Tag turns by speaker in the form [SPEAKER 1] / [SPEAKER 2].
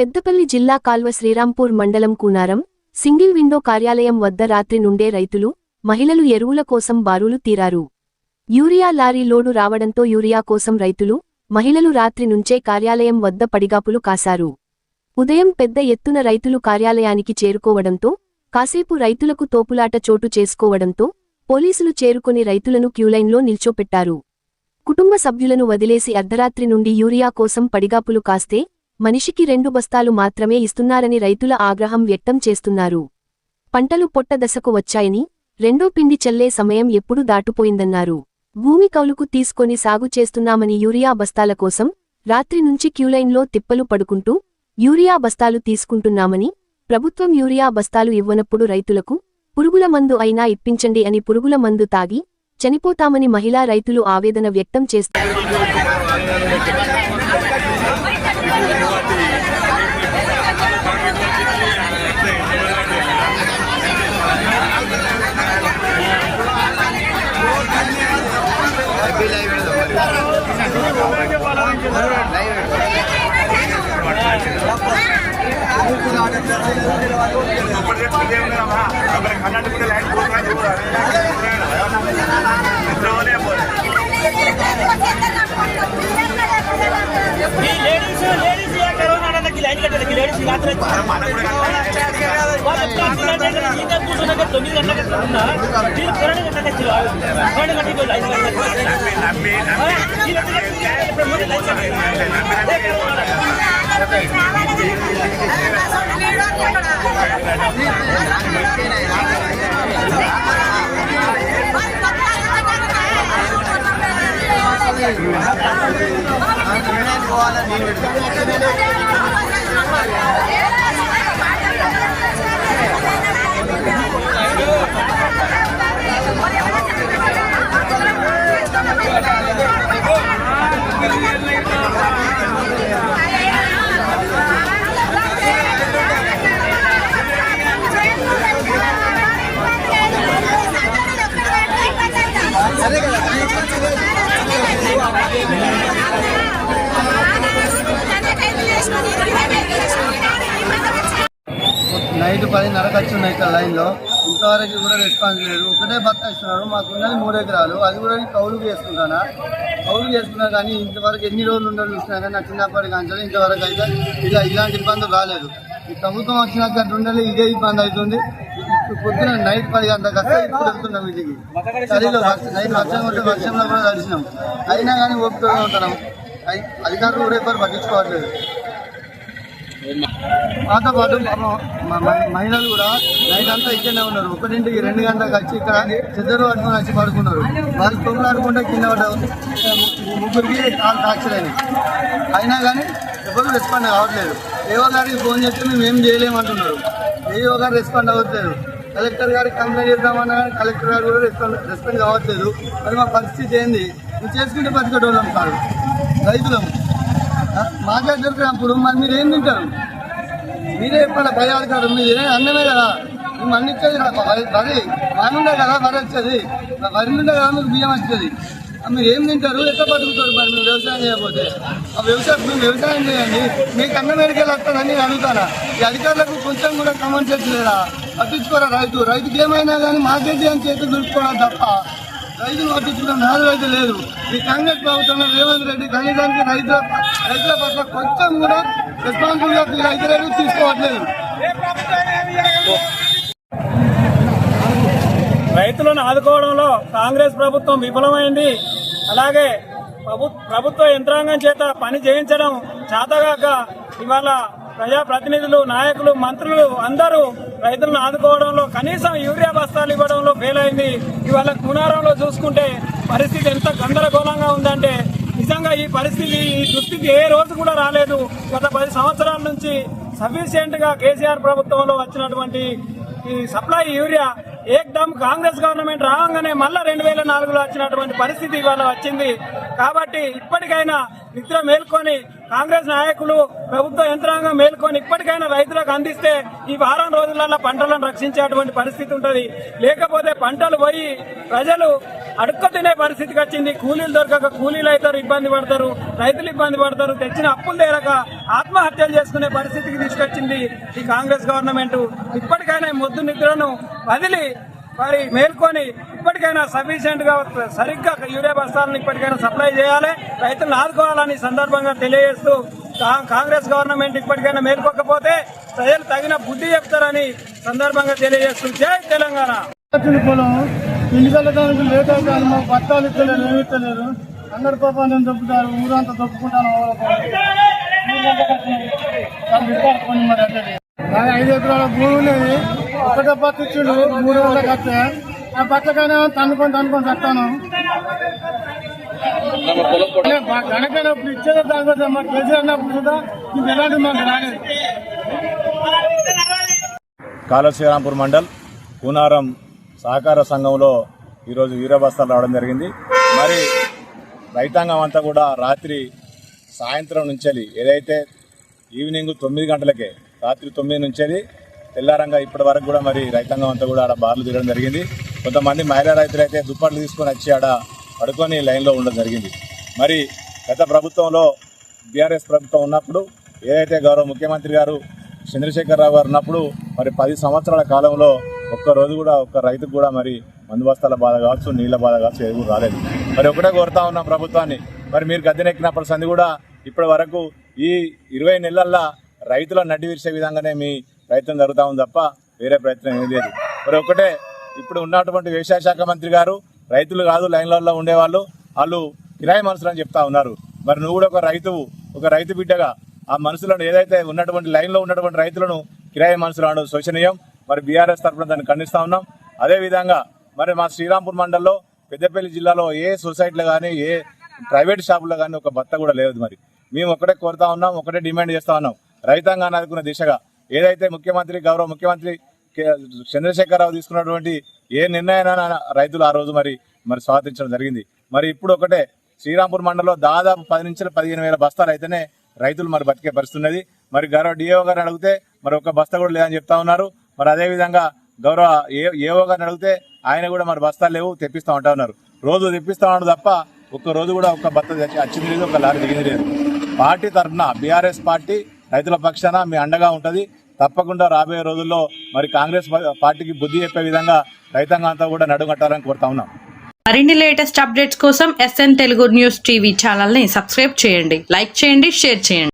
[SPEAKER 1] పెద్దపల్లి జిల్లా కాల్వ శ్రీరాంపూర్ మండలం Koonaram single window కార్యాలయం వద్ద రాత్రి నుండే రైతులు మహిళలు ఎరువుల కోసం బారులు తీరారు. యూరియా లారీ లోడు రావడంతో యూరియా కోసం రైతులు మహిళలు రాత్రి నుంచే కార్యాలయం వద్ద పడిగాపులు కాశారు. ఉదయం పెద్ద ఎత్తున రైతులు కార్యాలయానికి చేరుకోవడంతో కాసేపు రైతులకు తోపులాట చోటు చేసుకోవడంతో పోలీసులు చేరుకుని రైతులను క్యూలైన్లో నిల్చోపెట్టారు. కుటుంబ సభ్యులను వదిలేసి అర్ధరాత్రి నుండి యూరియా కోసం పడిగాపులు కాస్తే మనిషికి రెండు బస్తాలు మాత్రమే ఇస్తున్నారని రైతుల ఆగ్రహం వ్యక్తం చేస్తున్నారు. పంటలు పొట్ట దశకు వచ్చాయని రెండో పిండి చల్లే సమయం ఎప్పుడు దాటుపోయిందన్నారు. భూమి కౌలుకు తీసుకొని సాగు చేస్తున్నామని యూరియా బస్తాల కోసం రాత్రి నుంచి క్యూలైన్లో తిప్పలు పడుకుంటూ యూరియా బస్తాలు తీసుకుంటున్నామని ప్రభుత్వం యూరియా బస్తాలు ఇవ్వనప్పుడు రైతులకు పురుగుల మందు అయినా ఇప్పించండి అని పురుగుల మందు తాగి చనిపోతామని మహిళా రైతులు ఆవేదన వ్యక్తం చేస్తారు
[SPEAKER 2] ఈ కట్టలేదు లేడీస్ రాత్రి వాళ్ళు ఎట్లా అంటున్నారంటే ఇక్కడ ఈత కూర్చున్నాక ¡Vamos!
[SPEAKER 3] ¡Vamos! పదిన్నరకు వచ్చింది ఇక్కడ లైన్లో ఇంతవరకు కూడా రెస్పాన్స్ లేదు. ఒకటే భర్త ఇస్తున్నారు మాకు ఉన్నది మూడు ఎకరాలు. అది కూడా నేను కౌలుకు చేసుకుంటానా? కౌలుకు చేసుకున్నా కానీ ఇంతవరకు ఎన్ని రోజులు ఉండాలి చూసినా కానీ నా చిన్నప్పటి కానీ ఇంతవరకు అయితే ఇలా ఇలాంటి ఇబ్బందులు రాలేదు. ఈ ప్రభుత్వం వచ్చినాక ఉండాలి ఇదే ఇబ్బంది అవుతుంది. ఇప్పుడు పొద్దున నైట్ పది గంటలకు వస్తే ఇప్పుడు వెళ్తున్నాం ఇంటికి. చలిలో నైట్ వర్షం ఉంటే వర్షంలో కూడా కలిసినాం అయినా కానీ ఓపికగా ఉంటున్నాం అధికారులు కూడా ఎవరు పట్టించుకోవట్లేదు. మాతో పాటు మహిళలు కూడా నైట్ అంతా ఇక్కడనే ఉన్నారు. ఒకటింటికి రెండు గంటలకు వచ్చి ఇక్కడ చెద్దరు పట్టుకొని వచ్చి పడుకున్నారు. వాళ్ళు తొమ్మిది అనుకుంటే కింద పడ్డారు ముగ్గురికి కాలు ఫ్రాక్చర్ అయినా కానీ ఎవరు రెస్పాండ్ కావట్లేదు. ఏవో గారికి ఫోన్ చేస్తే మేము ఏం చేయలేమంటున్నారు. ఏవో గారు రెస్పాండ్ అవ్వట్లేదు కలెక్టర్ గారికి కంప్లైంట్ చేద్దామన్నా కానీ కలెక్టర్ గారు కూడా రెస్పాండ్ రెస్పాండ్ కావట్లేదు. మరి మా పరిస్థితి ఏంది? మేము చేసుకుంటే బతికేటోళ్ళం కాదు. రైతులం. మాకే దొరికినప్పుడు మరి మీరు ఏం తింటారు? మీరే ఎప్పుడైనా భయాలు కాదు. మీరు అన్నమే కదా. మేము అన్నిచ్చేది వరి వరి ఉండే కదా వరి వచ్చేది. వరి ఉండే కదా మీకు బియ్యం వచ్చేది. మీరు ఏం తింటారు? ఎట్లా బతుకుతారు మరి మీరు వ్యవసాయం చేయకపోతే? ఆ వ్యవసాయం మీరు వ్యవసాయం చేయండి. మీకు అన్నం ఎడికెళ్ళి వస్తుందని నేను అడుగుతానా? ఈ అధికారులకు కొంచెం కూడా కమెంట్ చేయలేదా పట్టించుకోరా రైతు? రైతుకి ఏమైనా కానీ మార్కెట్ అని చేతులు దులుపుకోవడం తప్ప. రైతులు పట్టించుకున్న నాలుగు లేదు. ఈ కాంగ్రెస్ ప్రభుత్వంలో రేవంత్ రెడ్డి కనీసానికి రైతుల రైతుల పట్ల కొంచెం కూడా రెస్పాన్సిబిలిటీ రైతు రైతులు తీసుకోవట్లేదు.
[SPEAKER 4] రైతులను ఆదుకోవడంలో కాంగ్రెస్ ప్రభుత్వం విఫలమైంది. అలాగే ప్రభుత్వ యంత్రాంగం చేత పని చేయించడం చేతగాక ఇవాళ ప్రజాప్రతినిధులు నాయకులు మంత్రులు అందరూ రైతులను ఆదుకోవడంలో కనీసం యూరియా బస్తాలు ఇవ్వడంలో ఫెయిల్ అయింది ఇవాళ కునారంలో చూసుకుంటే పరిస్థితి ఎంత గందరగోళంగా ఉందంటే నిజంగా ఈ పరిస్థితి ఈ దుస్థితి ఏ రోజు కూడా రాలేదు. గత పది సంవత్సరాల నుంచి సఫిషియెంట్గా కేసీఆర్ ప్రభుత్వంలో వచ్చినటువంటి ఈ సప్లై యూరియా ఏకదమ్ కాంగ్రెస్ గవర్నమెంట్ రాగానే మళ్ళా రెండు వేల నాలుగులో వచ్చినటువంటి పరిస్థితి ఇవాళ వచ్చింది. కాబట్టి ఇప్పటికైనా నిద్ర మేల్కొని కాంగ్రెస్ నాయకులు ప్రభుత్వ యంత్రాంగం మేల్కొని ఇప్పటికైనా రైతులకు అందిస్తే ఈ వారం రోజులలో పంటలను రక్షించేటువంటి పరిస్థితి ఉంటుంది. లేకపోతే పంటలు పోయి ప్రజలు అడుక్క తినే పరిస్థితికి వచ్చింది. కూలీలు దొరకక కూలీలు అవుతారు ఇబ్బంది పడతారు రైతులు ఇబ్బంది పడతారు. తెచ్చిన అప్పులు తీరక ఆత్మహత్యలు చేసుకునే పరిస్థితికి తీసుకొచ్చింది ఈ కాంగ్రెస్ గవర్నమెంట్. ఇప్పటికైనా మొద్దు నిద్రను వదిలి మరి మేల్కొని ఇప్పటికైనా సఫిషియెంట్గా సరిగ్గా యూరియా బస్తాలను ఇప్పటికైనా సప్లై చేయాలి. రైతులను ఆదుకోవాలని సందర్భంగా తెలియజేస్తూ కాంగ్రెస్ గవర్నమెంట్ ఇప్పటికైనా మేల్కొకపోతే ప్రజలు తగిన బుద్ధి చెప్తారని సందర్భంగా తెలియజేస్తూ జై తెలంగాణ.
[SPEAKER 3] వచ్చిన పొలం ఇంటికి వెళ్ళడానికి లేట్ అవుతాను మాకు బత్తాలు ఇస్తలేరు ఏమి ఇస్తలేరు. అందరి పాపాన్ని దొప్పుతారు ఊరంతా దొప్పుకుంటాను ఐదు ఎకరాల భూమి ఉన్నది ఒకటే పత్త ఇచ్చిండు మూడు వందల కట్టే. ఆ పచ్చకైనా తన్నుకొని తన్నుకొని చస్తాను గణకైనప్పుడు ఇచ్చేది దానికోసం మా కేసీఆర్ అన్నప్పుడు కూడా ఇది ఎలాంటి మాకు రాలేదు.
[SPEAKER 5] కాళశ్రీరాంపూర్ మండల్ కూనారం సహకార సంఘంలో ఈరోజు వీరబస్తాలు రావడం జరిగింది. మరి రైతాంగం అంతా కూడా రాత్రి సాయంత్రం నుంచి ఏదైతే ఈవినింగ్ తొమ్మిది గంటలకే రాత్రి తొమ్మిది నుంచి తెల్లారంగా ఇప్పటి వరకు కూడా మరి రైతాంగం అంతా కూడా ఆడ బార్లు తిరగడం జరిగింది. కొంతమంది మహిళా రైతులు అయితే దుప్పట్లు తీసుకొని వచ్చి ఆడ పడుకొని లైన్లో ఉండడం జరిగింది. మరి గత ప్రభుత్వంలో బీఆర్ఎస్ ప్రభుత్వం ఉన్నప్పుడు ఏదైతే గౌరవ ముఖ్యమంత్రి గారు చంద్రశేఖరరావు గారు ఉన్నప్పుడు మరి పది సంవత్సరాల కాలంలో ఒక్క రోజు కూడా ఒక్క రైతుకు కూడా మరి మందు బస్తాల బాధ కావచ్చు నీళ్ళ బాధ కావచ్చు ఏది కూడా రాలేదు. మరి ఒకటే కోరుతా ఉన్నాం ప్రభుత్వాన్ని. మరి మీరు గద్దెనెక్కినప్పటి సంది కూడా ఇప్పటి వరకు ఈ ఇరవై నెలల్లో రైతుల నడ్డి విరిసే విధంగానే మీ ప్రయత్నం జరుగుతూ ఉంది తప్ప వేరే ప్రయత్నం ఏమీ లేదు. మరి ఒకటే ఇప్పుడు ఉన్నటువంటి వ్యవసాయ శాఖ మంత్రి గారు రైతులు కాదు లైన్లలో ఉండేవాళ్ళు వాళ్ళు కిరాయి మనుషులు అని చెప్తా ఉన్నారు. మరి నువ్వు కూడా ఒక రైతు ఒక రైతు బిడ్డగా ఆ మనుషులను ఏదైతే ఉన్నటువంటి లైన్లో ఉన్నటువంటి రైతులను కిరాయి మనుషులు అనడం శోచనీయం మరి బీఆర్ఎస్ తరఫున దాన్ని ఖండిస్తా ఉన్నాం. అదేవిధంగా మరి మా శ్రీరాంపూర్ మండలంలో పెద్దపల్లి జిల్లాలో ఏ సొసైటీలో కానీ ఏ ప్రైవేట్ షాపులో కానీ ఒక భర్త కూడా లేదు మరి. మేము ఒకటే కోరుతా ఉన్నాం ఒకటే డిమాండ్ చేస్తా ఉన్నాం. రైతాంగాన్ని ఆదుకునే దిశగా ఏదైతే ముఖ్యమంత్రి గౌరవ ముఖ్యమంత్రి చంద్రశేఖరరావు తీసుకున్నటువంటి ఏ నిర్ణయాన్ని రైతులు ఆ రోజు మరి మరి స్వాగతించడం జరిగింది. మరి ఇప్పుడు ఒకటే శ్రీరాంపూర్ మండలంలో దాదాపు పది నుంచి పదిహేను వేల బస్తాలు అయితేనే రైతులు మరి బతికే పరిస్థితున్నది. మరి గౌరవ డిఏఓ గారిని అడిగితే మరి ఒక బస్తా కూడా లేదని చెప్తా ఉన్నారు. మరి అదేవిధంగా గౌరవ ఏ ఏఓ గారిని అడిగితే ఆయన కూడా మరి బస్తాలు లేవు తెప్పిస్తా ఉంటా ఉన్నారు. రోజు తెప్పిస్తా ఉన్నారు తప్ప ఒక్క రోజు కూడా ఒక్క బత్త వచ్చింది లేదు ఒక లారీ దిగింది లేదు. పార్టీ తరఫున బీఆర్ఎస్ పార్టీ రైతుల పక్షాన మీ అండగా ఉంటుంది. తప్పకుండా రాబోయే రోజుల్లో మరి కాంగ్రెస్ పార్టీకి బుద్ధి చెప్పే విధంగా రైతాంగం అంతా కూడా నడుగట్టాలని కోరుతా ఉన్నాం.
[SPEAKER 6] మరిన్ని లేటెస్ట్ అప్డేట్స్ కోసం ఎస్ఎన్ తెలుగు న్యూస్ టీవీ ఛానల్ని సబ్స్క్రైబ్ చేయండి. లైక్ చేయండి షేర్ చేయండి.